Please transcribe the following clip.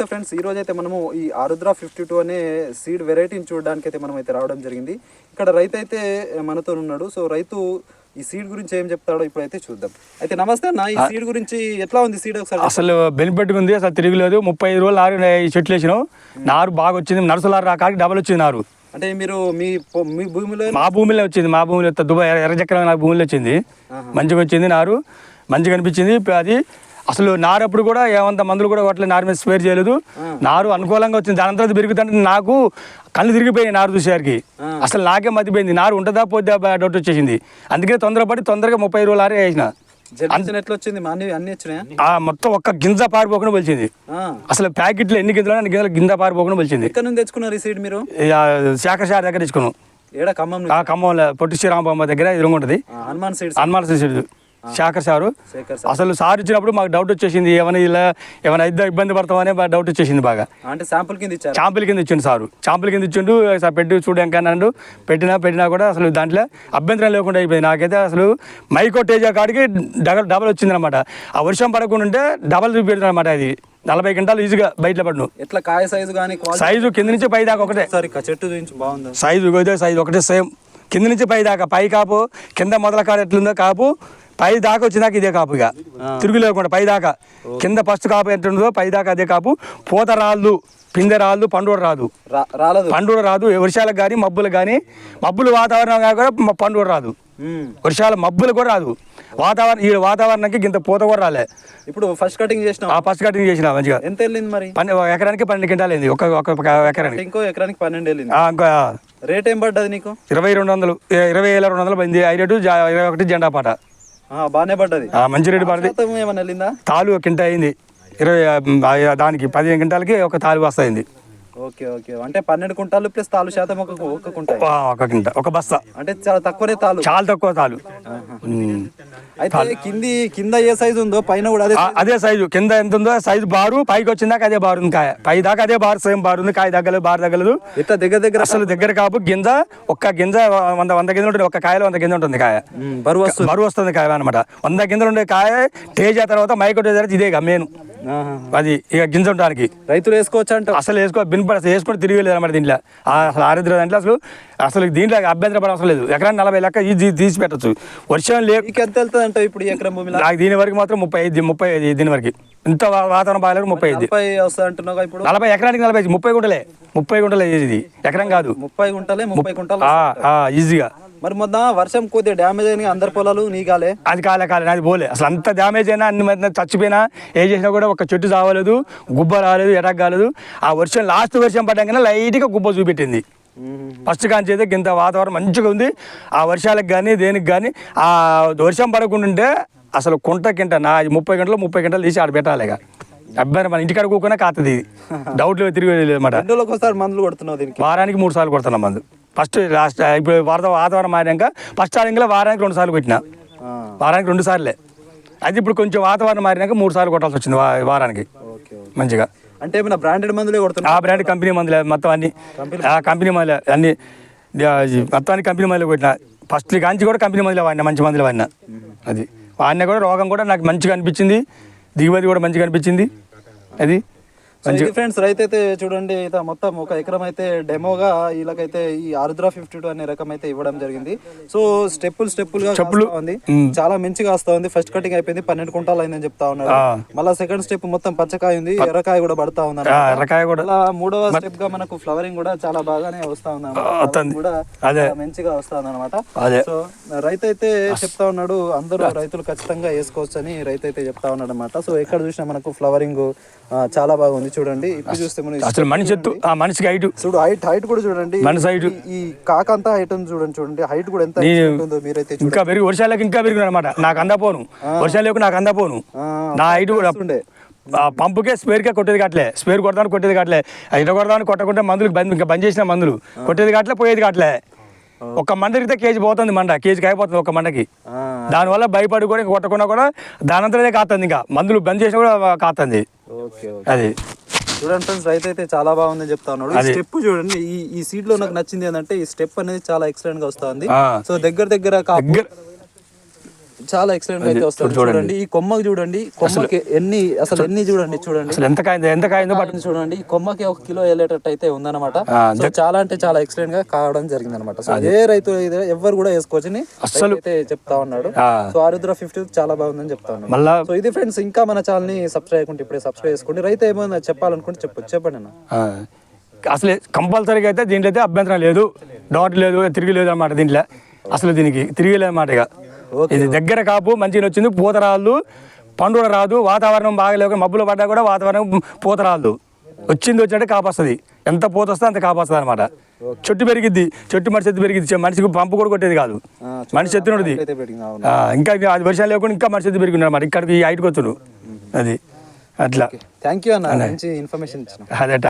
నమస్తే ఫ్రెండ్స్ ఈ రోజు అయితే మనము ఈ ఆరుద్ర ఫిఫ్టీ టూ అనే సీడ్ వెరైటీని చూడడానికి అయితే మనం అయితే రావడం జరిగింది. ఇక్కడ రైతు అయితే మనతో ఉన్నాడు సో రైతు ఈ సీడ్ గురించి ఏం చెప్తాడో ఇప్పుడైతే చూద్దాం. అయితే నమస్తే అన్న ఈ సీడ్ గురించి ఎట్లా ఉంది సీడ్ ఒకసారి అసలు బెనిఫిట్ ఉంది అసలు తిరగలేదు ముప్పై ఐదు రోజులు నారు ఈ చెట్లు వేసినాం. నారు బాగా వచ్చింది నర్సులారు రాకాడికి డబల్ వచ్చింది నారు. అంటే మీరు మీ మీ భూమిలో మా భూమిలో వచ్చింది మా భూమిలో దుబాయ్ ఎర్ర చక్రం నా భూమిలో వచ్చింది. మంచిగా వచ్చింది నారు మంచిగా అనిపించింది. అది అసలు నారు అప్పుడు కూడా ఏమంత మందులు కూడా కొట్టలేదు నారు మీద స్పేర్ చేయలేదు. నారు అనుకూలంగా వచ్చింది. దాని తర్వాత పెరుగుతుంటే నాకు కళ్ళు తిరిగిపోయాయి నారు చూసేసరికి. అసలు నాకే మతిపోయింది. నారు ఉంటుందా పోద్దా డౌట్ వచ్చేసింది. అందుకే తొందరపడి తొందరగా ముప్పై రోజులు ఆరే వేసిన. మొత్తం ఒక్క గింజ పారిపోకుండా పిలిచింది. అసలు ప్యాకెట్లు ఎన్ని గింజలు గింజలు గింజ పారిపోకుండా పిలిచింది. ఎక్కడ నుంచి తెచ్చుకున్నారు ఈ సీడ్ మీరు? దగ్గర ఏడ ఖమ్మం నుంచి? ఆ ఖమ్మంలో పొట్టి శ్రీరామబాబు దగ్గర ఎదురుగా ఉంటుంది. ఆ, హనుమాన్ హనుమాన్ శిష్యుడు శాఖర్ సారు. అసలు సార్ ఇచ్చినప్పుడు మాకు డౌట్ వచ్చేసింది. ఏమైనా ఇలా ఏమైనా ఇద్దరు ఇబ్బంది పడతామని డౌట్ వచ్చేసింది బాగా. అంటే శాంపుల్ కింద ఇచ్చారు? చాంపుల కింద ఇచ్చిండు సారు. చాంపుల కింద ఇచ్చిండు సార్ పెట్టి చూడడానికి అన్నాడు. పెట్టినా పెట్టినా కూడా అసలు దాంట్లో అభ్యంతరం లేకుండా అయిపోయింది. నాకైతే అసలు మైకో తేజ కాడికి డబల్ డబల్ వచ్చింది అనమాట ఆ వర్షం పడకుండా ఉంటే డబల్ చూపెడుతుంది అనమాట అది నలభై గంటలు ఈజీగా బయటలో పడ్ను. ఎట్లా కాయ సైజు కానీ సైజు కింద నుంచి పై దాకా ఒకటే చెట్టు సైజు సైజు ఒకటే సేమ్ కింద నుంచి పై దాకా పై కాపు కింద మొదల కాడ ఎట్లుందో కాపు పై దాకా వచ్చినాక ఇదే కాపు ఇక. తిరుగు లేకుండా పై దాకా. కింద ఫస్ట్ కాపు ఎట్లుందో పై దాకా అదే కాపు. పూత రాళ్ళు పిందె రాళ్ళు పండుగ రాదు. రాలేదు. పండుగ రాదు. వర్షాలకు కానీ మబ్బులు కానీ మబ్బులు వాతావరణం కూడా పండుగ రాదు. వర్షాలు మబ్బులు కూడా రాదు. వాతావరణం ఈ వాతావరణానికి ఇంత పూత కూడా రాలే. ఇప్పుడు ఫస్ట్ కటింగ్ చేసిన. ఆ ఫస్ట్ కటింగ్ చేసిన మంచిగా. ఎంత వెళ్ళింది మరి? ఎకరానికి పన్నెండు అయింది. ఒక ఒక ఎకరానికి. ఇంకో ఎకరానికి పన్నెండు వెళ్ళింది. రేట్ ఏం పడ్డది నీకు? ఇరవై రెండు వందలు ఇరవై వేల రెండు వందలు ఐదు జా- ఇరవై ఒకటి జెండా పాట. బాగానే పడ్డది. ఆ, మంచి రేటు పడింది. శాతం ఏమన్నా వెళ్ళిందా? తాలు ఒక కింట అయింది. ఇరవై దానికి పదిహేను క్వింటాలకి ఒక తాలు వస్తాయింది. Okay okay. అంటే పన్నెండు కుంటాలు ప్లస్ తాలు శాతం ఒక ఒక కుంటాయి ఒక కింట ఒక బస్తా. అంటే చాలా తక్కువనే తాలు చాలా తక్కువ తాలు. అయితే కింది కింద ఏ సైజు ఉందో? పైన కూడా అదే అదే సైజు కింద ఎంత ఉందో సైజు బారు పైకి వచ్చిందాక అదే బారు ఉంది. కాయ పై దాకా అదే బారు సేమ్ బారు ఉంది. కాయ తగ్గలేదు బారు తగ్గలేదు. ఇట్లా దగ్గర దగ్గర అసలు దగ్గర కాపు గింజ ఒక్క గింజ వంద వంద గింజలు ఉంటుంది ఒక్క కాయలో వంద గింజ ఉంటుంది కాయ. బరువు వస్తుంది. బరువు వస్తుంది కాయ అనమాట వంద గింజలు ఉండే కాయ టేజ్ తర్వాత మైకో టేజ్ అనేది ఇదే మెయిన్. ఆహా. అది ఇక గింజ ఉండడానికి. రైతులు వేసుకోవచ్చు అంట అసలు వేసుకో బిన్పడ అసలు వేసుకొని తిరిగలేదు అనమాట దీంట్లో. ఆ అసలు ఆరుద్ర దాంట్లో అసలు అసలు దీంట్లో అభ్యంతరం పడ అవసరం లేదు. ఎకరాన్ని నలభై లెక్క ఇది తీసి పెట్టచ్చు. వర్షం లేక నీకు ఎంత వెళ్తుంది అంటే ఇప్పుడు ఎకరం భూమిలో? నాకు దీని వరకు మాత్రం ముప్పై ఐదు ముప్పై ఐదు దీని వరకు. ఇంత వాతావరణం బాగాలేదు ముప్పై ఐదు. అంటున్నావు ఇప్పుడు? నలభై ఎకరానికి నలభై ఐదు ముప్పై గుంటలే. ముప్పై గుంటలే ఇది. ఎకరం కాదు. ముప్పై గుంటలే ముప్పై గుంటలు ఈజీగా. మరి మొన్న వర్షం కొద్దిగా డ్యామేజ్ అయిన అందరి పొలాలు నీగాలే. అది కాలే కాలే నాది పోలే. అసలు అంత డ్యామేజ్ అయినా అన్ని మంది చచ్చిపోయినా ఏ చేసినా కూడా ఒక చెట్టు చావలేదు గుబ్బ రాలేదు ఎటక్ కాలేదు. ఆ వర్షం లాస్ట్ వర్షం పడ్డాకనే లైట్గా గుబ్బ చూపెట్టింది. ఫస్ట్ కాంచి అయితే ఇంత వాతావరణం మంచిగా ఉంది. ఆ వర్షాలకు కానీ దేనికి కానీ ఆ వర్షం పడకుండా ఉంటే అసలు కుంట కింట నా ముప్పై గంటలు ముప్పై గంటలు తీసి ఆడ పెట్టాలి ఇక. అబ్బాయి మన ఇంటికాడ కూకున్నా కాతుంది ఇది. డౌట్ లేదు తిరిగి ఒకసారి మందులు కొడుతున్నావు దీనికి? వారానికి మూడు సార్లు కొడుతున్నాం మందు. ఫస్ట్ లాస్ట్ ఇప్పుడు వార్త వాతావరణం మారాక ఫస్ట్ స్టార్టింగ్లో వారానికి రెండు సార్లు కొట్టిన. వారానికి రెండు సార్లే. అది ఇప్పుడు కొంచెం వాతావరణం మారినాక మూడు సార్లు కొట్టాల్సి వచ్చింది వారానికి. మంచిగా. అంటే ఏమైనా బ్రాండెడ్ మందులే కొడుతున్నావు ఆ బ్రాండ్ కంపెనీ మందులే మొత్తం అన్ని. ఆ కంపెనీ మందులే అన్ని. మొత్తానికి కంపెనీ మందులు కొట్టిన. ఫస్ట్ కాంచి కూడా కంపెనీ మందులే వాడినా మంచి మందులు వాడినా. అది. వాడినా కూడా రోగం కూడా నాకు మంచిగా అనిపించింది. దిగుబడి కూడా మంచిగా అనిపించింది. అది. ఫ్రెండ్స్ రైతు అయితే చూడండి అయితే మొత్తం ఒక ఎకరం అయితే డెమోగా వీళ్ళకైతే ఈ ఆరుద్ర ఫిఫ్టీ టూ అనే రకం అయితే ఇవ్వడం జరిగింది. సో స్టెప్పులు స్టెప్పులు. కాస్తా ఉంది చాలా మంచిగా వస్తా ఉంది ఫస్ట్ కటింగ్ అయిపోయింది పన్నెండు కుంటాలు అయిందని చెప్తా ఉన్నారు. మళ్ళీ సెకండ్ స్టెప్ మొత్తం పచ్చకాయ ఉంది ఎర్రకాయ కూడా పడతా ఉంది ఆ, ఎర్రకాయ కూడా. అలా మూడవ స్టెప్గా మనకు ఫ్లవరింగ్ కూడా చాలా బాగానే వస్తా ఉంది. కూడా మంచిగా వస్తుంది అనమాట అదే. సో రైతు అయితే చెప్తా ఉన్నాడు అందరూ రైతులు ఖచ్చితంగా వేసుకోవచ్చు అని రైతు అయితే చెప్తా ఉన్నాడు అనమాట సో ఎక్కడ చూసినా మనకు ఫ్లవరింగ్ చాలా బాగుంది. చూడండి ఇప్పుడు చూస్తే మనం అసలు మనిషి ఎత్తు ఆ మనిషికి హైట్. చూడు హైట్ హైట్ కూడా చూడండి. మనిషి height. ఈ- కాకంతా హైట్ ఉంది చూడండి చూడండి. హైట్ కూడా ఎంత ఉంటుందో మీరైతే ఇంకా పెరిగి వర్షాలకు ఇంకా పెరిగిన అనమాట నాకు అందపోను. వర్షాలకు నాకు అందపోను. నా హైట్ కూడా ఉండే ఆ పంపుకే స్పేర్కే కొట్టేది కావట్లే స్పేర్ కొడతాను కొట్టేది కావట్లే ఇట కొడతాను కొట్టకుంటే మందులు బంద్ ఇంకా బంద్ చేసిన మందులు. కొట్టేది కావట్లే పోయేది కావట్లే ఒక మండ తిరిగితే కేజీ పోతుంది మండ కేజీకి అయిపోతుంది ఒక మండకి దానివల్ల భయపడి కూడా ఇంకా కొట్టకుండా కూడా దానంతరదే కాస్తుంది ఇంకా. మందులు బంద్ చేసినా కూడా కాస్తుంది అది. చూడండి ఫ్రెండ్స్ రైతు అయితే చాలా బాగుందని చెప్తా ఉన్నాడు. ఈ స్టెప్ చూడండి ఈ ఈ సీట్లో నాకు నచ్చింది ఏంటంటే ఈ స్టెప్ అనేది చాలా ఎక్సలెంట్గా వస్తుంది. సో దగ్గర దగ్గర చాలా ఎక్సలెంట్ అయితే వస్తుంది చూడండి. ఈ కొమ్మకి చూడండి కొమ్మకి ఎన్ని అసలు ఎన్ని చూడండి చూడండి. అసలు ఎంత కాయిందో ఎంత కాయిందో కాయని చూడండి ఈ కొమ్మకి ఒక కిలో వెళ్ళేటట్టు అయితే ఉందన్నమాట. చాలా అంటే చాలా ఎక్సలెంట్గా కావడం జరిగింది అనమాట సో ఏ రైతు ఎవరు కూడా వేసుకోవచ్చని రైతు అయితే చెప్తా ఉన్నాడు. సో ఆరుద్ర ఫిఫ్టీ చాలా బాగుందని చెప్తా ఉన్నాడు. మళ్ళా సో ఇది ఫ్రెండ్స్ ఇంకా మన ఛానల్ని సబ్స్క్రైబ్ చేసుకుంటే ఇప్పుడే సబ్స్క్రైబ్ చేసుకోండి. రైతు ఏమైనా చెప్పాలనుకుంటే చెప్పొచ్చు. చెప్పండి అన్న. అసలు కంపల్సరీగా అయితే దీంట్లో అయితే అభ్యంతరం లేదు. డౌట్ లేదు తిరిగి లేదు అన్నమాట దీంట్లో. అసలు దీనికి తిరిగి లేదన్నమాట ఇక. ఇది దగ్గర కాపు మంచిగా వచ్చింది పూత రాళ్ళు పండు కూడా రాదు వాతావరణం బాగలేక మబ్బులు పడ్డా కూడా వాతావరణం పూత రాదు వచ్చింది వచ్చినట్టు కాపొస్తుంది. ఎంత పూత వస్తే అంత కాపొస్తుంది అనమాట చెట్టు పెరిగిద్ది చెట్టు మనిషి ఎత్తు పెరిగిద్ది మనిషికి పంపు కూడా కొట్టేది కాదు. మనిషి అవును. ఇంకా అది వర్షాలు లేకుండా ఇంకా మనిషి ఎత్తు పెరిగి మరి ఇక్కడికి ఈ హైట్కి వచ్చుడు. అది. అట్లా. థ్యాంక్ యూ అన్న. మంచి ఇన్ఫర్మేషన్ అదట